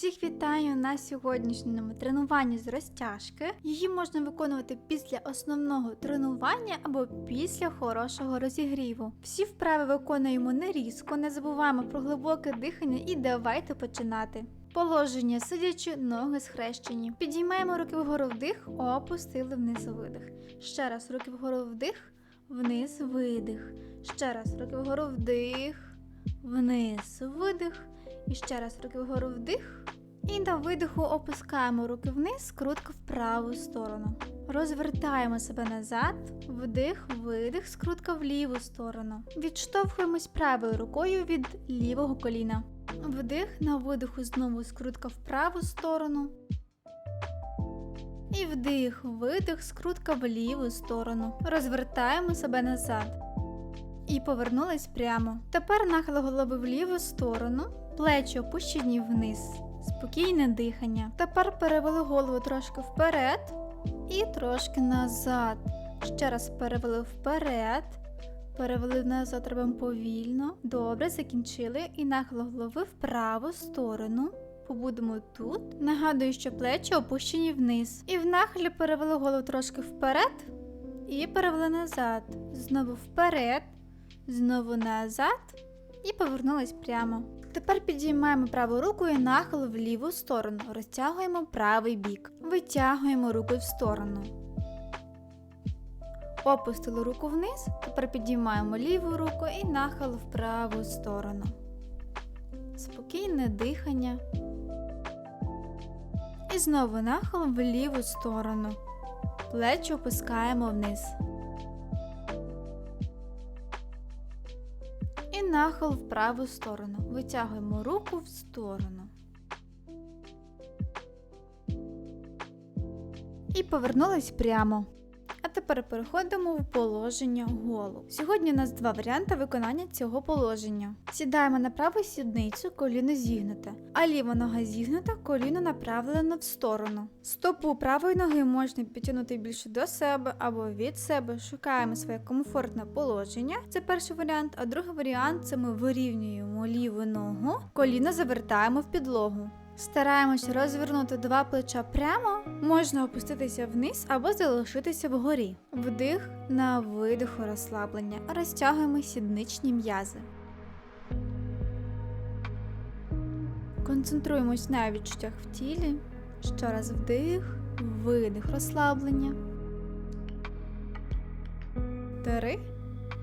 Всіх вітаю на сьогоднішньому тренуванні з розтяжки. Її можна виконувати після основного тренування або після хорошого розігріву. Всі вправи виконуємо не різко, не забуваємо про глибоке дихання і давайте починати. Положення сидячи, ноги схрещені. Підіймаємо руки вгору вдих, опустили вниз видих. Ще раз руки вгору вдих, вниз видих. Ще раз руки вгору вдих, вниз видих. І ще раз руки вгору вдих. І на видиху опускаємо руки вниз, скрутка в праву сторону. Розвертаємо себе назад, вдих, видих, скрутка в ліву сторону. Відштовхуємось правою рукою від лівого коліна. Вдих на видиху знову скрутка в праву сторону. І вдих, видих, скрутка в ліву сторону. Розвертаємо себе назад. І повернулись прямо. Тепер нахил голови в ліву сторону, плечі опущені вниз. Спокійне дихання. Тепер перевели голову трошки вперед і трошки назад. Ще раз перевели вперед. Перевели назад робимо повільно. Добре, закінчили. І нахил голови в праву сторону. Побудемо тут. Нагадую, що плечі опущені вниз. І в нахилі перевели голову трошки вперед. І перевели назад. Знову вперед. Знову назад. І повернулись прямо. Тепер підіймаємо праву руку і нахил в ліву сторону. Розтягуємо правий бік. Витягуємо руку в сторону. Опустили руку вниз. Тепер підіймаємо ліву руку і нахил в праву сторону. Спокійне дихання. І знову нахил в ліву сторону. Плечі опускаємо вниз. Нахил в праву сторону. Витягуємо руку в сторону. І повернулись прямо. А тепер переходимо в положення голу. Сьогодні у нас два варіанти виконання цього положення. Сідаємо на праву сідницю, коліно зігнуте, а ліва нога зігнута, коліно направлено в сторону. Стопу правої ноги можна підтягнути більше до себе або від себе. Шукаємо своє комфортне положення. Це перший варіант. А другий варіант це ми вирівнюємо ліву ногу, коліно завертаємо в підлогу. Стараємось розвернути два плеча прямо, можна опуститися вниз або залишитися вгорі. Вдих на видиху розслаблення. Розтягуємо сідничні м'язи. Концентруємось на відчуттях в тілі. Ще раз вдих, видих розслаблення. Три,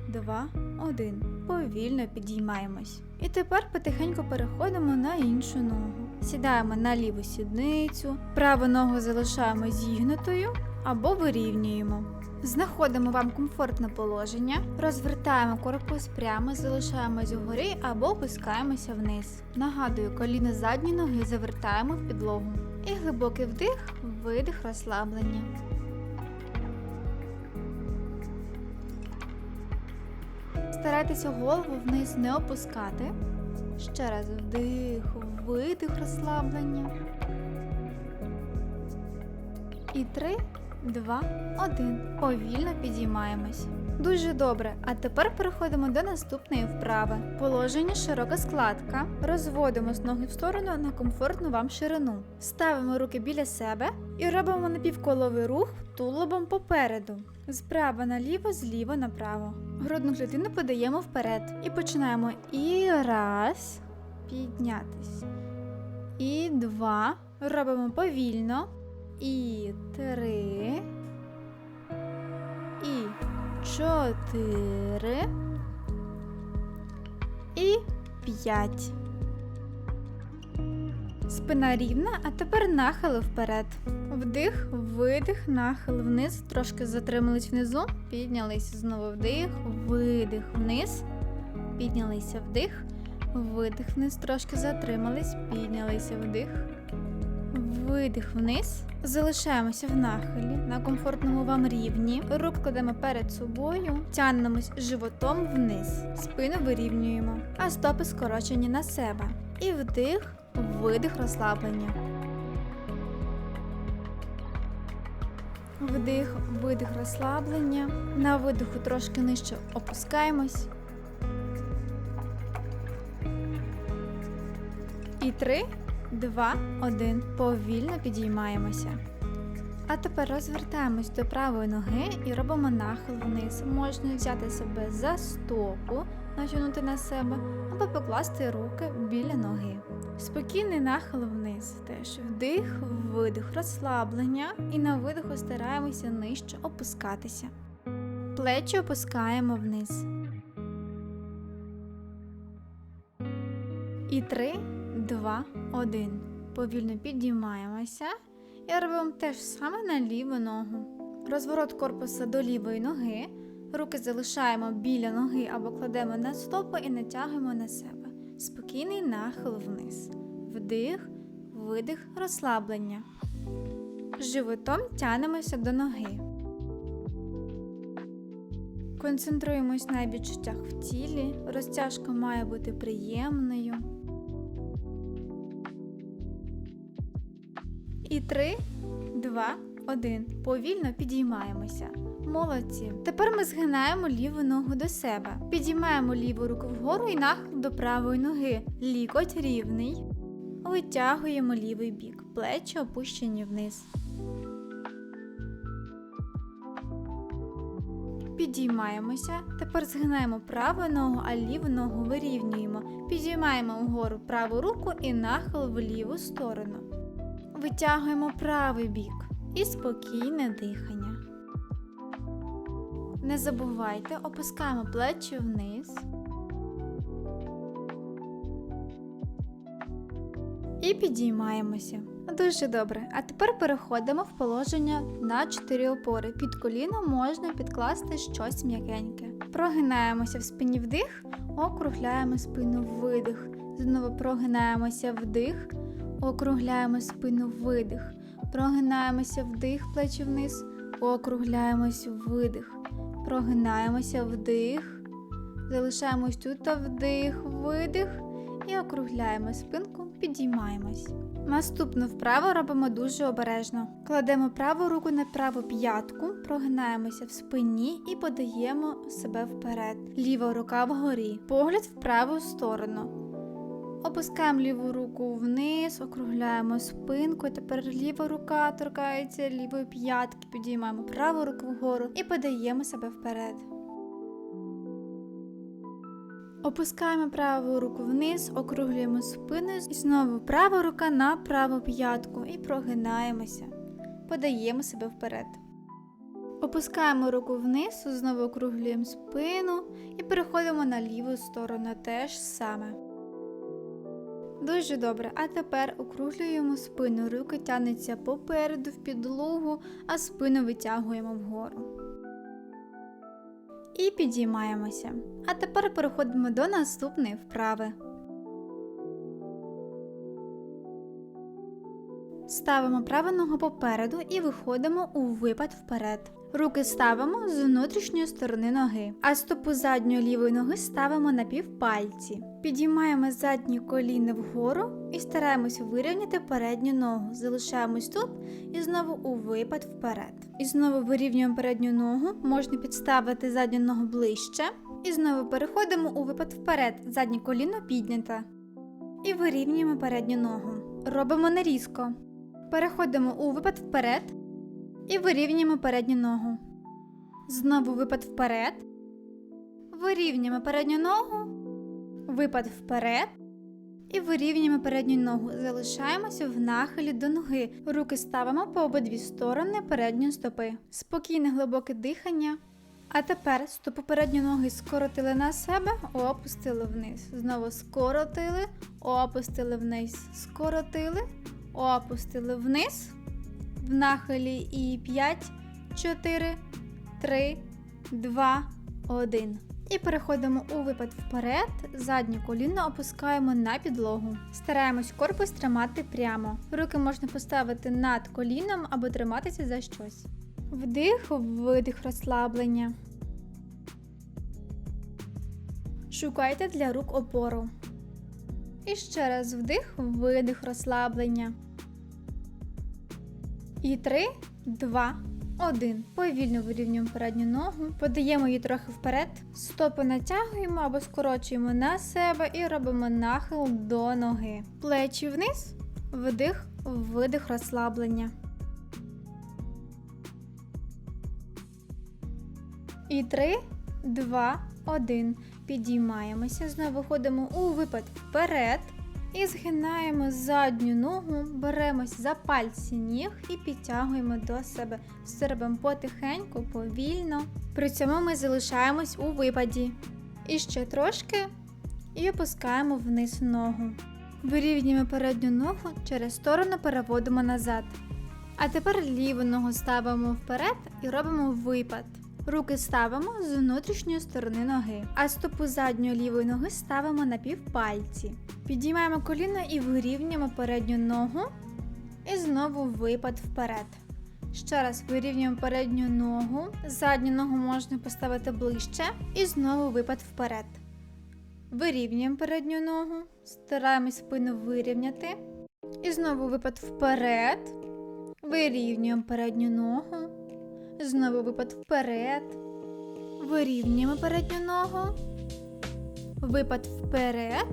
два, один. Повільно підіймаємось. І тепер потихеньку переходимо на іншу ногу. Сідаємо на ліву сідницю, праву ногу залишаємо зігнутою або вирівнюємо. Знаходимо вам комфортне положення, розвертаємо корпус прямо, залишаємось вгорі або опускаємося вниз. Нагадую, коліно задньої ноги завертаємо в підлогу. І глибокий вдих, видих розслаблення. Старайтеся голову вниз не опускати. Ще раз вдих, видих розслаблення. І три, два, один. Повільно підіймаємось. Дуже добре. А тепер переходимо до наступної вправи. Положення широка складка. Розводимо з ноги в сторону на комфортну вам ширину. Ставимо руки біля себе і робимо напівколовий рух тулубом попереду. Справа наліво, зліва направо. Грудну клітину подаємо вперед. І починаємо і раз. Піднятись. І два. Робимо повільно. І три. І чотири. І п'ять. Спина рівна, а тепер нахили вперед. Вдих, видих, нахил вниз. Трошки затримались внизу. Піднялися знову вдих, видих вниз. Піднялися вдих. Видих вниз, трошки затримались, піднялися вдих. Видих вниз. Залишаємося в нахилі на комфортному вам рівні. Рук кладемо перед собою, тягнемось животом вниз. Спину вирівнюємо, а стопи скорочені на себе. І вдих, видих розслаблення. Вдих, видих розслаблення. На видиху трошки нижче опускаємось. І три, 2, 1. Повільно підіймаємося. А тепер розвертаємось до правої ноги і робимо нахил вниз. Можна взяти себе за стопу, натягнути на себе, або покласти руки біля ноги. Спокійний нахил вниз. Теж вдих, видих, розслаблення. І на видиху стараємося нижче опускатися. Плечі опускаємо вниз. І 3, 2, 1. Повільно підіймаємося і робимо те ж саме на ліву ногу. Розворот корпуса до лівої ноги. Руки залишаємо біля ноги або кладемо на стопи і натягуємо на себе. Спокійний нахил вниз. Вдих, видих, розслаблення. Животом тянемося до ноги. Концентруємось на відчуттях в тілі. Розтяжка має бути приємною. І три, два, один. Повільно підіймаємося. Молодці. Тепер ми згинаємо ліву ногу до себе. Підіймаємо ліву руку вгору і нахил до правої ноги. Лікоть рівний. Витягуємо лівий бік. Плечі опущені вниз. Підіймаємося. Тепер згинаємо праву ногу, а ліву ногу вирівнюємо. Підіймаємо вгору праву руку і нахил в ліву сторону. Витягуємо правий бік і спокійне дихання. Не забувайте, опускаємо плечі вниз. І підіймаємося. Дуже добре. А тепер переходимо в положення на 4 опори. Під коліно можна підкласти щось м'якеньке. Прогинаємося в спині вдих, округляємо спину видих. Знову прогинаємося вдих, округляємо спину видих. Прогинаємося вдих, плечі вниз, округляємось видих. Прогинаємося вдих. Залишаємось тут та вдих, видих і округляємо спинку, підіймаємось. Наступну вправу робимо дуже обережно. Кладемо праву руку на праву п'ятку, прогинаємося в спині і подаємо себе вперед. Ліва рука вгорі, погляд в праву сторону. Опускаємо ліву руку вниз, округляємо спинку. Тепер ліва рука торкається лівої п'ятки, підіймаємо праву руку вгору і подаємо себе вперед. Опускаємо праву руку вниз, округлюємо спину і знову права рука на праву п'ятку і прогинаємося. Подаємо себе вперед. Опускаємо руку вниз, знову округлюємо спину і переходимо на ліву сторону теж саме. Дуже добре. А тепер округлюємо спину. Руки тянуться попереду в підлогу, а спину витягуємо вгору. І підіймаємося. А тепер переходимо до наступної вправи. Ставимо праву ногу попереду і виходимо у випад вперед. Руки ставимо з внутрішньої сторони ноги, а стопу задньої лівої ноги ставимо на півпальці. Підіймаємо заднє коліно вгору і стараємось вирівняти передню ногу. Залишаємось тут і знову у випад вперед. І знову вирівнюємо передню ногу, можна підставити задню ногу ближче. І знову переходимо у випад вперед. Заднє коліно піднято. І вирівнюємо передню ногу. Робимо нерізко. Переходимо у випад вперед і вирівнюємо передню ногу. Знову випад вперед. Вирівнюємо передню ногу. Випад вперед. І вирівнюємо передню ногу. Залишаємося в нахилі до ноги. Руки ставимо по обидві сторони передньої стопи. Спокійне глибоке дихання. А тепер стопу передньої ноги скоротили на себе, опустили вниз. Знову скоротили, опустили вниз. Скоротили, опустили вниз. В нахилі і 5, 4, 3, 2, 1. І переходимо у випад вперед. Заднє коліно опускаємо на підлогу. Стараємось корпус тримати прямо. Руки можна поставити над коліном або триматися за щось. Вдих, видих розслаблення. Шукайте для рук опору. І ще раз вдих, видих розслаблення. І 3, 2, 1. Повільно вирівнюємо передню ногу, подаємо її трохи вперед, стопи натягуємо або скорочуємо на себе і робимо нахил до ноги. Плечі вниз, Вдих, видих розслаблення. І 3, 2, 1. Підіймаємося. Знову виходимо у випад вперед. І згинаємо задню ногу, беремось за пальці ніг і підтягуємо до себе. Все робимо потихеньку, повільно. При цьому ми залишаємось у випаді. І ще трошки. І опускаємо вниз ногу. Вирівнюємо передню ногу, через сторону переводимо назад. А тепер ліву ногу ставимо вперед і робимо випад. Руки ставимо з внутрішньої сторони ноги, а стопу задньої лівої ноги ставимо на півпальці. Підіймаємо коліно і вирівнюємо передню ногу. І знову випад вперед. Ще раз вирівнюємо передню ногу, задню ногу можна поставити ближче і знову випад вперед. Вирівнюємо передню ногу, стараємось спину вирівняти. І знову випад вперед. Вирівнюємо передню ногу. Знову випад вперед. Вирівнюємо передню ногу. Випад вперед.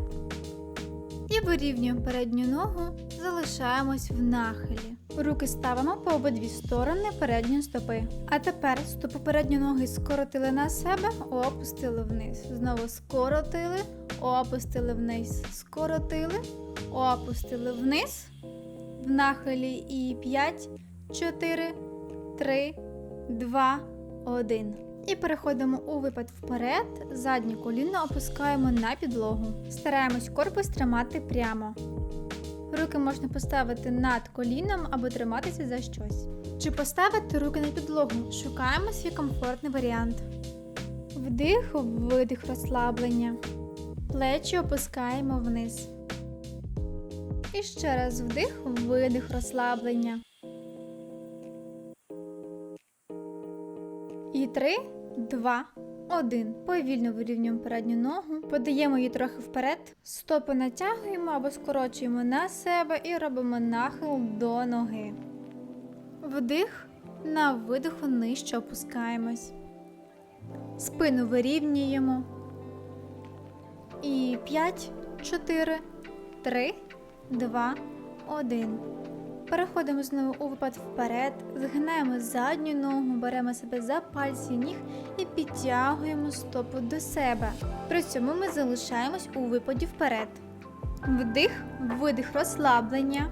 І вирівнюємо передню ногу. Залишаємось в нахилі. Руки ставимо по обидві сторони передньої стопи. А тепер стопу передньої ноги скоротили на себе, опустили вниз. Знову скоротили, опустили вниз. Скоротили, опустили вниз. В нахилі і 5, 4, 3, 2, 1. І переходимо у випад вперед. Заднє коліно опускаємо на підлогу. Стараємось корпус тримати прямо. Руки можна поставити над коліном або триматися за щось. Чи поставити руки на підлогу? Шукаємо свій комфортний варіант. Вдих, видих розслаблення. Плечі опускаємо вниз. І ще раз вдих, видих розслаблення. 3, 2, 1. Повільно вирівнюємо передню ногу, подаємо її трохи вперед, стопи натягуємо або скорочуємо на себе і робимо нахил до ноги. Вдих, на видиху нижче опускаємось. Спину вирівнюємо. І 5, 4, 3, 2, 1. Переходимо знову у випад вперед, згинаємо задню ногу, беремо себе за пальці ніг і підтягуємо стопу до себе. При цьому ми залишаємось у випаді вперед. Вдих, видих розслаблення.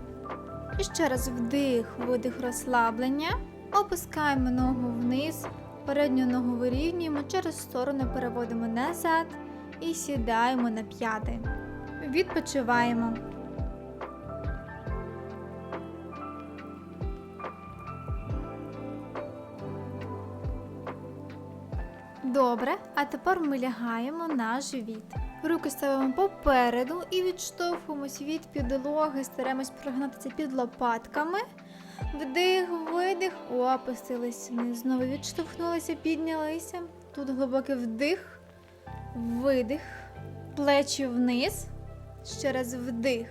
І ще раз вдих, видих розслаблення. Опускаємо ногу вниз, передню ногу вирівнюємо, через сторону переводимо назад і сідаємо на п'яти. Відпочиваємо. Добре, а тепер ми лягаємо на живіт. Руки ставимо попереду і відштовхуємось від підлоги, стараємось прогнатися під лопатками. Вдих, видих, опустились вниз. Знову відштовхнулися, піднялися. Тут глибокий вдих, видих, плечі вниз. Ще раз вдих.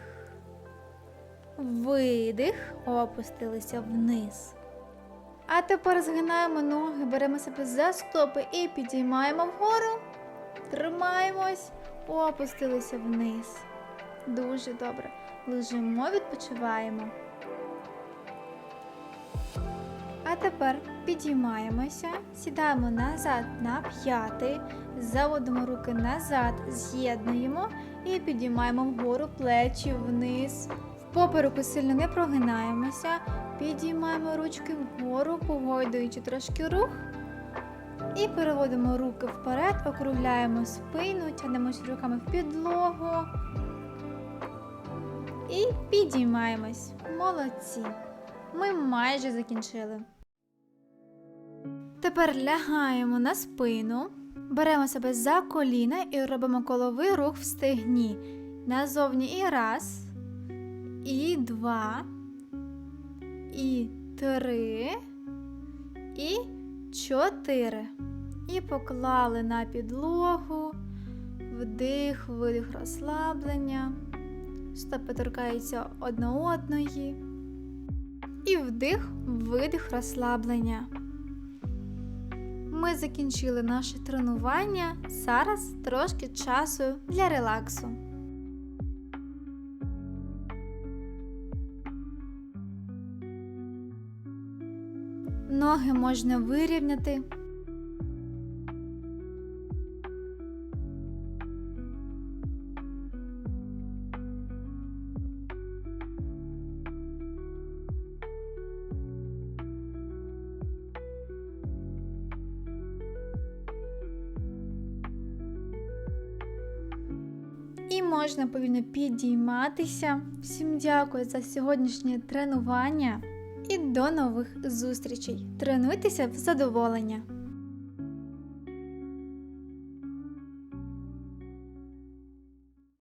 Видих, опустилися вниз. А тепер згинаємо ноги, беремо себе за стопи і підіймаємо вгору. Тримаємось, опустилися вниз. Дуже добре. Лежимо, відпочиваємо. А тепер підіймаємося, сідаємо назад на п'ятий, заводимо руки назад, з'єднуємо і підіймаємо вгору плечі вниз. В попереку сильно не прогинаємося, підіймаємо ручки вгору, погойдуючи трошки рух. І переводимо руки вперед, округляємо спину, тянемось руками в підлогу. І підіймаємось. Молодці. Ми майже закінчили. Тепер лягаємо на спину, беремо себе за коліна і робимо коловий рух в стегні. Назовні і раз, і два, і три, і чотири. І поклали на підлогу, вдих, видих розслаблення, стопи торкаються одна одної. І вдих, видих розслаблення. Ми закінчили наше тренування. Зараз трошки часу для релаксу. Ноги можна вирівняти. І можна повільно підійматися. Всім дякую за сьогоднішнє тренування до нових зустрічей. Тренуйтеся в задоволення!